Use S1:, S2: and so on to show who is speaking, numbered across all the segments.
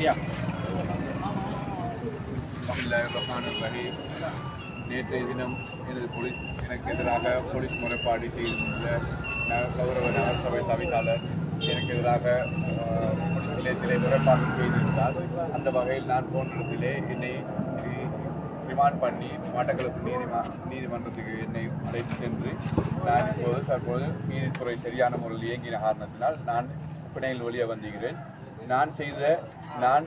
S1: அப்படியா
S2: ரஹீம் நேற்றைய தினம் எனது போலீஸ் எனக்கு எதிராக போலீஸ் முறைப்பாடு செய்துள்ள ந- கௌரவ நகரசபை தவிசாளர் எனக்கு எதிராக போலீஸ் நிலையத்திலே முறைப்பாடு செய்திருந்தார். அந்த வகையில் நான் போன்றதிலே என்னை ரிமாண்ட் பண்ணி மட்டக்களப்பு நீதிமா நீதிமன்றத்துக்கு என்னை அழைத்து சென்று நான் இப்போது தற்போது நீதித்துறை சரியான முறையில் இயங்கின காரணத்தினால் நான் பிணையில் வெளியே வந்திருக்கிறேன் நான் செய்த நான்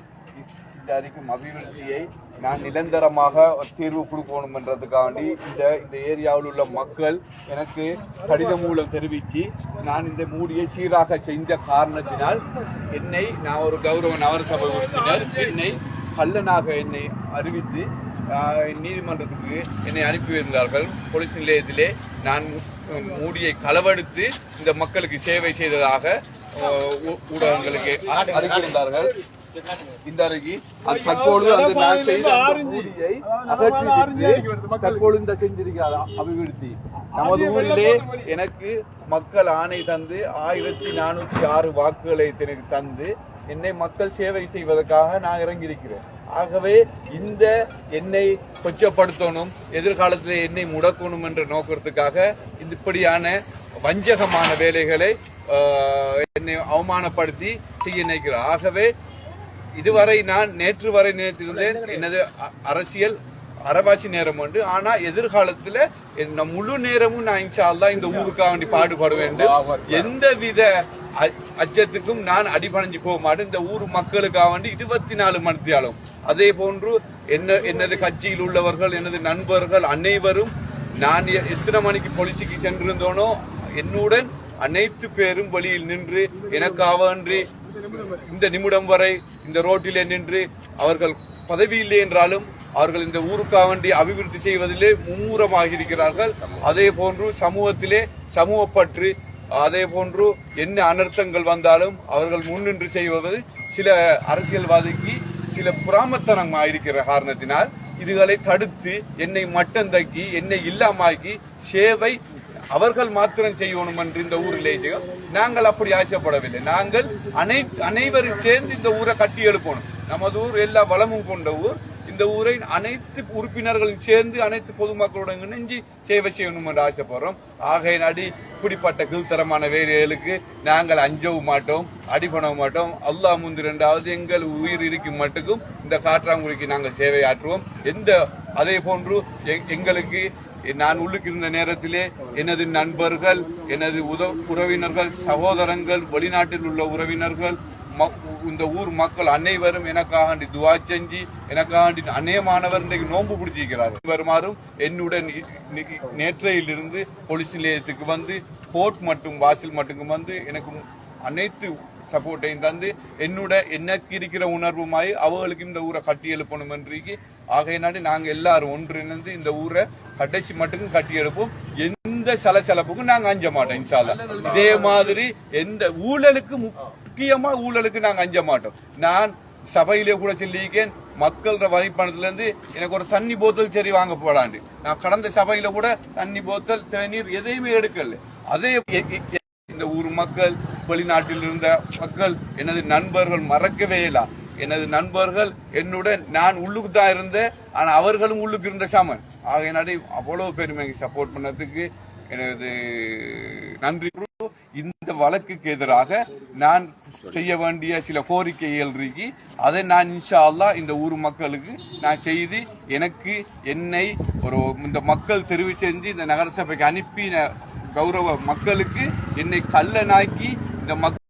S2: இந்த அறிக்கும் அபிவிருத்தியை நான் நிரந்தரமாக தீர்வு கொடுக்கணும் என்றதுக்காண்டி இந்த இந்த ஏரியாவில் உள்ள மக்கள் எனக்கு கடிதம் மூலம் தெரிவித்து நான் இந்த மூடியை சீராக செஞ்ச காரணத்தினால் என்னை நான் ஒரு கௌரவ நகரசபை உறுப்பினர் என்னை கல்லனாக என்னை அறிவித்து நீதிமன்றத்துக்கு என்னை அனுப்பியிருந்தார்கள் போலீஸ் நிலையத்திலே நான் மூடியை களவெடுத்து இந்த மக்களுக்கு சேவை செய்ததாக ஊ- ஊடகங்களுக்கு அறிவித்திருந்தார்கள். இந்த அருகி அது தற்பொழுது அந்த நான் செய்த அகற்றிவிட்டு தற்பொழுது இந்த செஞ்சிருக்கிறார் அபிவிருத்தி. நமது ஊரிலே எனக்கு மக்கள் ஆணை தந்து ஆயிரத்தி நானூத்தி ஆறு வாக்குகளை தந்து என்னை மக்கள் சேவை செய்வதற்காக நான் இறங்கியிருக்கிறேன். ஆகவே இந்த என்னை கொச்சப்படுத்தணும் எதிர்காலத்தில் என்னை முடக்கணும் என்ற நோக்கத்துக்காக இந்த இப்படியான வஞ்சகமான வேலைகளை என்னை அவமானப்படுத்தி செய்ய நினைக்கிறார். ஆகவே இதுவரை நான் நேற்று வரை நினைத்திருந்தேன். எனது அ- அரசியல் அறவாசி நேரம் உண்டு. ஆனா எதிர்காலத்துல என்ன முழு நேரமும் நான் இன்ஷா அல்லாஹ் இந்த ஊருக்காக வேண்டி பாடுபட வேண்டும். எந்த வித அச்சத்துக்கும் நான் அடிபணிஞ்சு போக மாட்டேன். இந்த ஊர் மக்களுக்காக வேண்டி இருபத்தி நாலு மணித்தியாலும். அதே போன்று என்ன எனது கட்சியில் உள்ளவர்கள் எனது நண்பர்கள் அனைவரும் நான் எத்தனை மணிக்கு பொலிசிக்கு சென்றிருந்தோனோ என்னுடன் அனைத்து பேரும் வழியில் நின்று எனக்காக வேண்டி இந்த நிமிடம் வரை இந்த ரோட்டிலே நின்று அவர்கள் பதவியில்லை என்றாலும் அவர்கள் இந்த ஊருக்காக வேண்டி அபிவிருத்தி செய்வதிலே மும்முரமாக இருக்கிறார்கள் அதே போன்று சமூகத்திலே சமூகப்பற்று அதே போன்று என்ன அனர்த்தங்கள் வந்தாலும் அவர்கள் முன்னின்று செய்வது சில அரசியல்வாதிக்கு சில புறாமத்தனமாக இருக்கிற காரணத்தினால் இதுகளை தடுத்து என்னை மட்டந்தக்கி என்னை இல்லாமாக்கி சேவை அவர்கள் மாத்திரம் செய்யணும் என்று இந்த ஊரிலே செய்யும் நாங்கள் அப்படி ஆசைப்படவில்லை. நாங்கள் அனைத்து அனைவரும் சேர்ந்து இந்த ஊரை கட்டி எழுப்பணும். நமது ஊர் எல்லா வளமும் கொண்ட ஊர். இந்த ஊரை அனைத்து உறுப்பினர்களும் சேர்ந்து அனைத்து பொதுமக்களுடன் இணைஞ்சு சேவை செய்யணும் என்று ஆசைப்படுறோம். ஆகையினாடி இப்படிப்பட்ட கீழ்த்தரமான வேலைகளுக்கு நாங்கள் அஞ்சவும் மாட்டோம் அடிபண மாட்டோம். அல்லாஹ் முந்து ரெண்டாவது எங்கள் உயிர் இருக்கும் மட்டுக்கும் இந்த காற்றாங்குடிக்கு நாங்கள் சேவை ஆற்றுவோம் எந்த அதே போன்று எங்களுக்கு நான் உள்ளுக்கு இருந்த நேரத்திலே எனது நண்பர்கள் எனது உத உறவினர்கள் சகோதரங்கள் வெளிநாட்டில் உள்ள உறவினர்கள் ம- இந்த ஊர் மக்கள் அனைவரும் எனக்காக துவா செஞ்சு எனக்காக அநேகமானவர் இன்றைக்கு நோன்பு பிடிச்சிருக்கிறார் வருமாறும் என்னுடன் நேற்றையிலிருந்து போலீஸ் நிலையத்துக்கு வந்து கோர்ட் மட்டும் வாசல் மட்டும் வந்து எனக்கு அனைத்து சப்போர்ட்டையும் தந்து என்னோட எனக்கு இருக்கிற உணர்வுமாய் அவர்களுக்கு இந்த ஊரை கட்டி எழுப்பணும் என்றைக்கு ஆகையினாடி நாங்கள் எல்லாரும் ஒன்றிணைந்து இந்த ஊரை கடைசி மட்டுக்கும் கட்டி எழுப்போம். எந்த சலசலப்புக்கும் நாங்கள் அஞ்ச மாட்டோம் இன்சாலா இதே மாதிரி எந்த ஊழலுக்கு முக்கியமா ஊழலுக்கு நாங்கள் அஞ்ச மாட்டோம். நான் சபையிலே கூட சொல்லியிருக்கேன் மக்களோட வரிப்பணத்திலேருந்து எனக்கு ஒரு தண்ணி போத்தல் சரி வாங்க போடாண்டு நான் கடந்த சபையில கூட தண்ணி போத்தல் தேநீர் எதையுமே எடுக்கல. அதே இந்த ஊர் மக்கள் வெளிநாட்டில் இருந்த மக்கள் எனது நண்பர்கள் மறக்கவே இல்லை. எனது நண்பர்கள் என்னுடன் நான் உள்ளுக்கு தான் இருந்தேன். ஆனா அவர்களும் உள்ளுக்கு இருந்த சாமன். ஆகையினாடி அவ்வளவு பெருமை எனக்கு சப்போர்ட் பண்ணதுக்கு எனது நன்றி. இந்த வழக்குக்கு எதிராக நான் செய்ய வேண்டிய சில கோரிக்கைகள் இருக்கு. அதை நான் இன்ஷா அல்லா இந்த ஊர் மக்களுக்கு நான் செய்து எனக்கு என்னை ஒரு இந்த மக்கள் தெரிவு செஞ்சு இந்த நகரசபைக்கு அனுப்பி கௌரவ மக்களுக்கு என்னை கல்லனாக்கி இந்த மக்